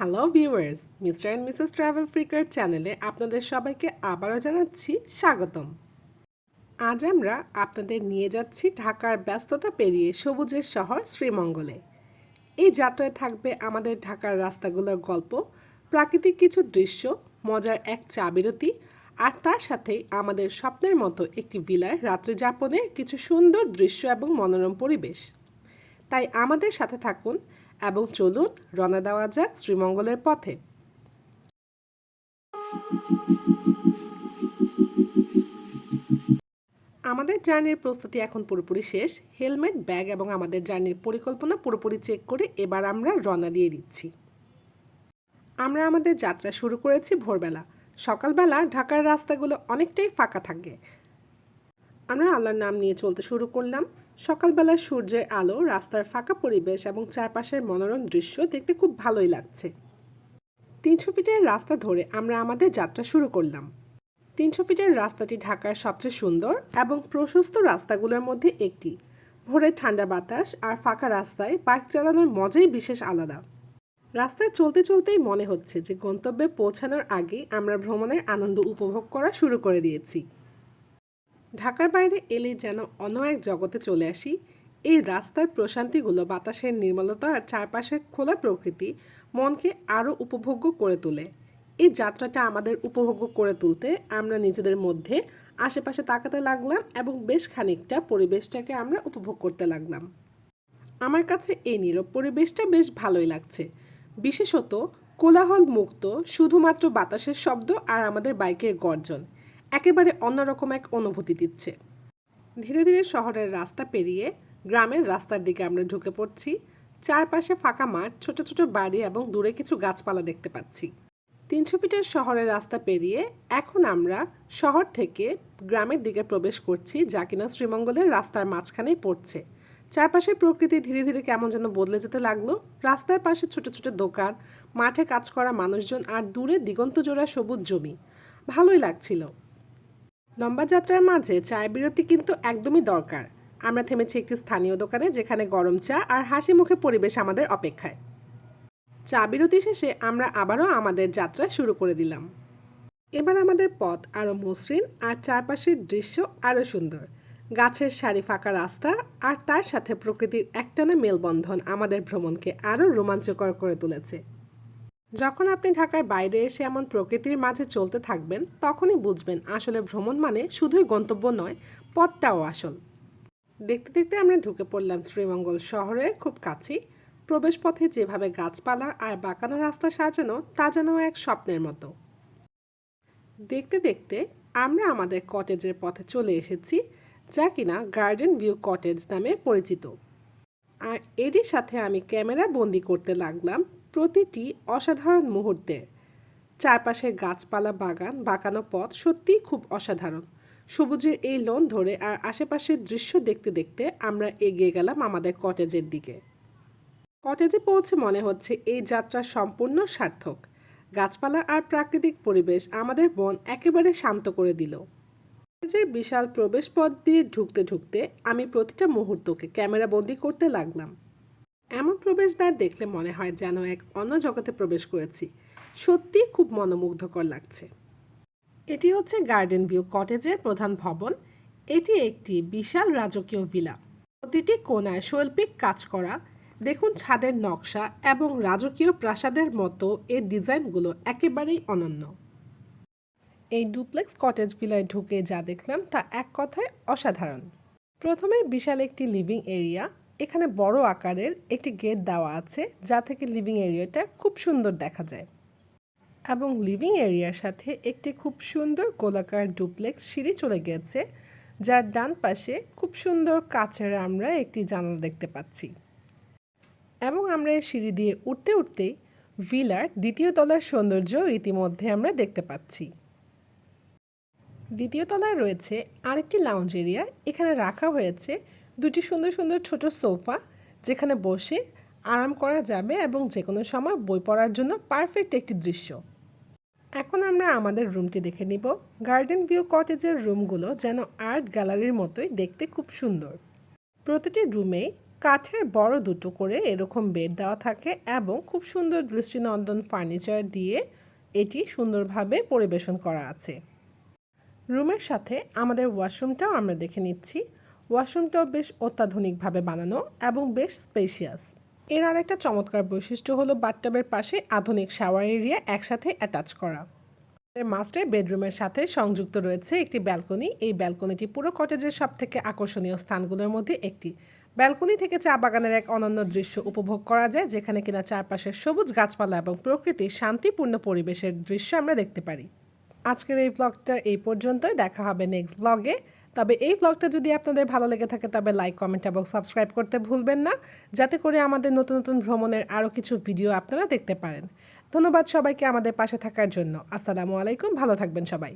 Hello viewers mister and missus travel freaker চ্যানেলে আপনাদের সবাইকে আবারও জানাচ্ছি স্বাগতম। আজ আমরা আপনাদের নিয়ে যাচ্ছি ঢাকার ব্যস্ততা পেরিয়ে সবুজের শহর শ্রীমঙ্গলে। এই যাত্রায় থাকবে আমাদের ঢাকার রাস্তাগুলোর গল্প, প্রাকৃতিক কিছু দৃশ্য, মজার এক চা বিরতি আর তার সাথেই আমাদের স্বপ্নের মতো একটি ভিলায় রাত্রি যাপনে কিছু সুন্দর দৃশ্য এবং মনোরম পরিবেশ। তাই আমাদের সাথে থাকুন এবং চলুন রওনা দেওয়া যাক শ্রীমঙ্গলের পথে। আমাদের জার্নির প্রস্তুতি এখন পুরোপুরি শেষ। হেলমেট, ব্যাগ এবং আমাদের জার্নির পরিকল্পনা পুরোপুরি চেক করে এবার আমরা রওনা দিয়ে দিচ্ছি। আমরা আমাদের যাত্রা শুরু করেছি ভোরবেলা। সকালবেলা ঢাকার রাস্তাগুলো অনেকটাই ফাঁকা থাকে। আমরা আল্লাহর নাম নিয়ে চলতে শুরু করলাম। সকালবেলা সূর্যের আলো, রাস্তার ফাঁকা পরিবেশ এবং চারপাশের মনোরম দৃশ্য দেখতে খুব ভালোই লাগছে। তিনশো ফিটের রাস্তা ধরে আমরা আমাদের যাত্রা শুরু করলাম। তিনশো ফিটের রাস্তাটি ঢাকার সবচেয়ে সুন্দর এবং প্রশস্ত রাস্তাগুলোর মধ্যে একটি। ভোরের ঠান্ডা বাতাস আর ফাঁকা রাস্তায় বাইক চালানোর মজাই বিশেষ আলাদা। রাস্তায় চলতে চলতেই মনে হচ্ছে যে গন্তব্যে পৌঁছানোর আগে আমরা ভ্রমণের আনন্দ উপভোগ করা শুরু করে দিয়েছি। ঢাকার বাইরে এলে যেন অন্য এক জগতে চলে আসি, এই রাস্তার প্রশান্তিগুলো, বাতাসের নির্মলতা আর চারপাশের খোলা প্রকৃতি মনকে আরও উপভোগ্য করে তোলে। এই যাত্রাটা আমাদের উপভোগ্য করে তুলতে আমরা নিজেদের মধ্যে আশেপাশে তাকাতে লাগলাম এবং বেশ খানিকটা পরিবেশটাকে আমরা উপভোগ করতে লাগলাম। আমার কাছে এই নীরব পরিবেশটা বেশ ভালোই লাগছে। বিশেষত কোলাহল মুক্ত শুধুমাত্র বাতাসের শব্দ আর আমাদের বাইকের গর্জন। একেবারে অন্যরকম এক অনুভূতি দিচ্ছে। ধীরে ধীরে শহরের রাস্তা পেরিয়ে গ্রামের রাস্তার দিকে আমরা ঢুকে পড়ছি। চারপাশে ফাঁকা মাঠ, ছোট ছোট বাড়ি এবং দূরে কিছু গাছপালা দেখতে পাচ্ছি। তিনশো ফিটের শহরের রাস্তা পেরিয়ে এখন আমরা শহর থেকে গ্রামের দিকে প্রবেশ করছি যা কিনা শ্রীমঙ্গলের রাস্তার মাঝখানেই পড়ছে। চারপাশের প্রকৃতি ধীরে ধীরে কেমন যেন বদলে যেতে লাগল। রাস্তার পাশে ছোট ছোট দোকান, মাঠে কাজ করা মানুষজন আর দূরে দিগন্ত জোড়া সবুজ জমি। ভালোই লাগছিল। লম্বা যাত্রার মাঝে চায়ের বিরতি কিন্তু একদমই দরকার। আমরা থেমেছি একটি স্থানীয় দোকানে যেখানে গরম চা আর হাসি মুখে পরিবেশ আমাদের অপেক্ষায়। চা বিরতি শেষে আমরা আবারও আমাদের যাত্রা শুরু করে দিলাম। এবার আমাদের পথ আরও মসৃণ আর চারপাশের দৃশ্য আরও সুন্দর। গাছের সারি ফাঁকা রাস্তা আর তার সাথে প্রকৃতির একটানা মেলবন্ধন আমাদের ভ্রমণকে আরও রোমাঞ্চকর করে তুলেছে। যখন আপনি ঢাকার বাইরে এসে এমন প্রকৃতির মাঝে চলতে থাকবেন, তখনই বুঝবেন আসলে ভ্রমণ মানে শুধুই গন্তব্য নয়, পথটাও আসল। দেখতে দেখতে আমরা ঢুকে পড়লাম শ্রীমঙ্গল শহরের খুব কাছেই। প্রবেশপথে যেভাবে গাছপালা আর বাঁকানো রাস্তা সাজানো, তা যেন এক স্বপ্নের মতো। দেখতে দেখতে আমরা আমাদের কটেজের পথে চলে এসেছি, যা কিনা গার্ডেন ভিউ কটেজ নামে পরিচিত। আর এরই সাথে আমি ক্যামেরা বন্দি করতে লাগলাম প্রতিটি অসাধারণ মুহূর্তে। চারপাশের গাছপালা, বাগান, বাঁকানো পথ সত্যিই খুব অসাধারণ। সবুজের এই লোন ধরে আর আশেপাশের দৃশ্য দেখতে দেখতে আমরা এগিয়ে গেলাম আমাদের কটেজের দিকে। কটেজে পৌঁছে মনে হচ্ছে এই যাত্রা সম্পূর্ণ সার্থক। গাছপালা আর প্রাকৃতিক পরিবেশ আমাদের বন একেবারে শান্ত করে দিল। যে বিশাল প্রবেশ পথ দিয়ে ঢুকতে ঢুকতে আমি প্রতিটা মুহূর্তকে ক্যামেরা বন্দি করতে লাগলাম। এমন প্রবেশদ্বার দেখলে মনে হয় যেন এক অন্য জগতে প্রবেশ করেছি। সত্যি খুব মনোমুগ্ধকর লাগছে। এটি হচ্ছে গার্ডেন ভিউ কটেজের প্রধান ভবন। এটি একটি বিশাল রাজকীয় ভিলা প্রতিটি কোনায় শৈল্পিক কাজ করা। দেখুন ছাদের নকশা এবং রাজকীয় প্রাসাদের মতো এর ডিজাইনগুলো একেবারেই অনন্য। এই ডুপ্লেক্স কটেজ ভিলায় ঢুকে যা দেখলাম তা এক কথায় অসাধারণ। প্রথমে বিশাল একটি লিভিং এরিয়া এখানে বড় আকারের একটি গেট দেওয়া আছে, যা থেকে লিভিং এরিয়াটা খুব সুন্দর দেখা যায়। এবং লিভিং এরিয়ার সাথে একটি খুব সুন্দর গোলাকার ডুপ্লেক্স সিঁড়ি চলে গেছে, যার ডান পাশে খুব সুন্দর কাচের আমরা একটি জানালা দেখতে পাচ্ছি। এবং আমরা এই সিঁড়ি দিয়ে উঠতে উঠতেই ভিলার দ্বিতীয় তলার সৌন্দর্য ইতিমধ্যে আমরা দেখতে পাচ্ছি। দ্বিতীয় তলায় রয়েছে আরেকটি লাউঞ্জ এরিয়া এখানে রাখা হয়েছে দুটি সুন্দর সুন্দর ছোট সোফা যেখানে বসে আরাম করা যাবে এবং যে কোনো সময় বই পড়ার জন্য পারফেক্ট একটি দৃশ্য। এখন আমরা আমাদের রুমটি দেখে নিব। গার্ডেন ভিউ কটেজের রুমগুলো যেন আর্ট গ্যালারির মতোই দেখতে খুব সুন্দর। প্রতিটি রুমে কাঠের বড় দুটো করে এরকম বেড দেওয়া থাকে এবং খুব সুন্দর দৃষ্টিনন্দন ফার্নিচার দিয়ে এটি সুন্দরভাবে পরিবেশন করা আছে। রুমের সাথে আমাদের ওয়াশরুমটাও আমরা দেখে নিচ্ছি। ওয়াশরুমটাও বেশ অত্যাধুনিকভাবে বানানো এবং বেশ স্পেশিয়াস এর আরেকটা চমৎকার বৈশিষ্ট্য হলো বাথটাবের পাশে আধুনিক শাওয়ার এরিয়া একসাথে অ্যাটাচ করা। এর মাস্টার বেডরুমের সাথে সংযুক্ত রয়েছে একটি ব্যালকনি এই ব্যালকনিটি পুরো কটেজের সব থেকে আকর্ষণীয় স্থানগুলোর মধ্যে একটি। ব্যালকনি থেকে চা বাগানের এক অনন্য দৃশ্য উপভোগ করা যায়, যেখানে কিনা চারপাশের সবুজ গাছপালা এবং প্রকৃতির শান্তিপূর্ণ পরিবেশের দৃশ্য আমরা দেখতে পারি। আজকের এই ব্লগটা এই পর্যন্তই। দেখা হবে নেক্সট ব্লগে তবে এই ব্লগটা যদি আপনাদের ভালো লেগে থাকে, তবে লাইক কমেন্ট এবং সাবস্ক্রাইব করতে ভুলবেন না, যাতে করে আমাদের নতুন নতুন ভ্রমণের আরও কিছু ভিডিও আপনারা দেখতে পারেন। ধন্যবাদ সবাইকে আমাদের পাশে থাকার জন্য। আসসালামু আলাইকুম, ভালো থাকবেন সবাই।